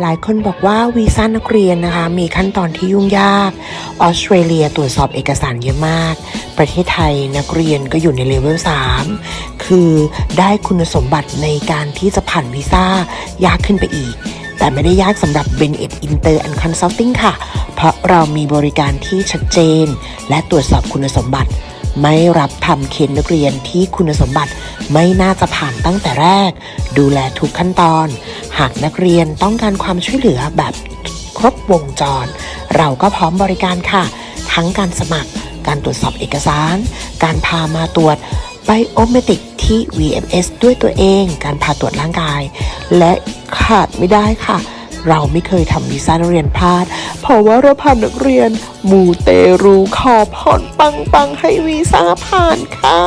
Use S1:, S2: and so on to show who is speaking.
S1: หลายคนบอกว่าวีซ่านักเรียนนะคะ มีขั้นตอนที่ยุ่งยาก ออสเตรเลียตรวจสอบเอกสารเยอะมาก ประเทศไทยนักเรียนก็อยู่ในเลเวล 3 คือได้คุณสมบัติในการที่จะผ่านวีซ่ายากขึ้นไปอีก แต่ไม่ได้ยากสำหรับ b e n e t Inter and Consulting ค่ะ เพราะเรามีบริการที่ชัดเจน และตรวจสอบคุณสมบัติ ไม่รับทำเค้นนักเรียนที่คุณสมบัติไม่น่าจะผ่านตั้งแต่แรก ดูแลทุกขั้นตอน หากนักเรียนต้องการความช่วยเหลือแบบครบวงจร เราก็พร้อมบริการค่ะ ทั้งการสมัคร การตรวจสอบเอกสาร การพามาตรวจไบโอเมตริกที่ VMS ด้วยตัวเอง การพาตรวจร่างกาย และขาดไม่ได้ค่ะ เราไม่เคยทำวีซ่านักเรียนพลาด เพราะว่าเราพานักเรียน มูเตรูขอผ่อนปังปังๆให้วีซ่าผ่านค่ะ